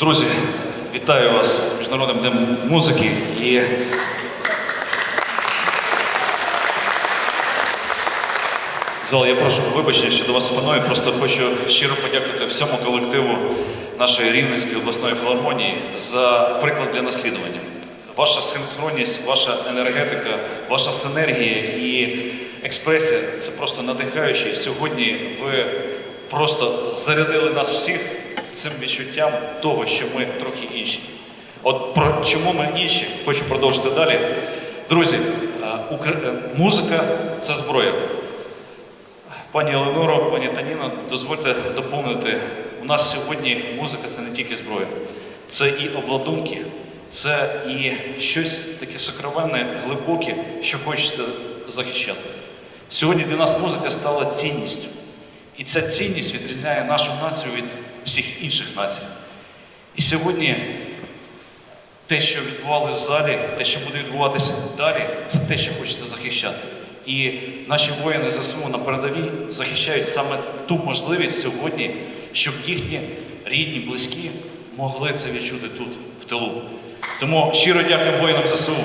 Друзі, вітаю вас з Міжнародним днем музики. І Зал, я прошу вибачення, що до вас спиною. Просто хочу щиро подякувати всьому колективу нашої Рівненської обласної філармонії за приклад для наслідування. Ваша синхронність, ваша енергетика, ваша синергія і експресія це просто надихаюче. Сьогодні ви просто зарядили нас всіх цим відчуттям того, що ми трохи інші. От про чому ми інші, хочу продовжити далі. Друзі, е, е, музика це зброя. Пані Еленоро, пані Таніно, дозвольте доповнити. У нас сьогодні музика це не тільки зброя, це і обладунки, це і щось таке сокровенне, глибоке, що хочеться захищати. Сьогодні для нас музика стала цінністю. І ця цінність відрізняє нашу націю від всіх інших націй. І сьогодні те, що відбувалося в залі, те, що буде відбуватися далі, це те, що хочеться захищати. І наші воїни ЗСУ на передовій захищають саме ту можливість сьогодні, щоб їхні рідні, близькі могли це відчути тут, в тилу. Тому щиро дякую воїнам ЗСУ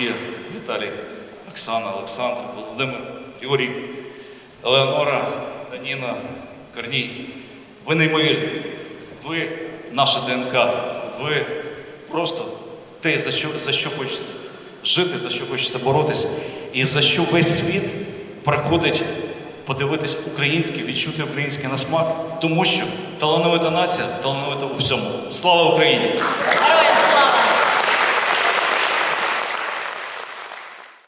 Софія, Віталій, Оксана, Олександр, Володимир, Юрій, Елеонора, Таніна, Корній. Ви неймовірні. Ви наша ДНК. Ви просто те, за що, за що хочеться жити, за що хочеться боротися, і за що весь світ приходить подивитись українське, відчути українське на смак, тому що талановита нація талановита у всьому. Слава Україні!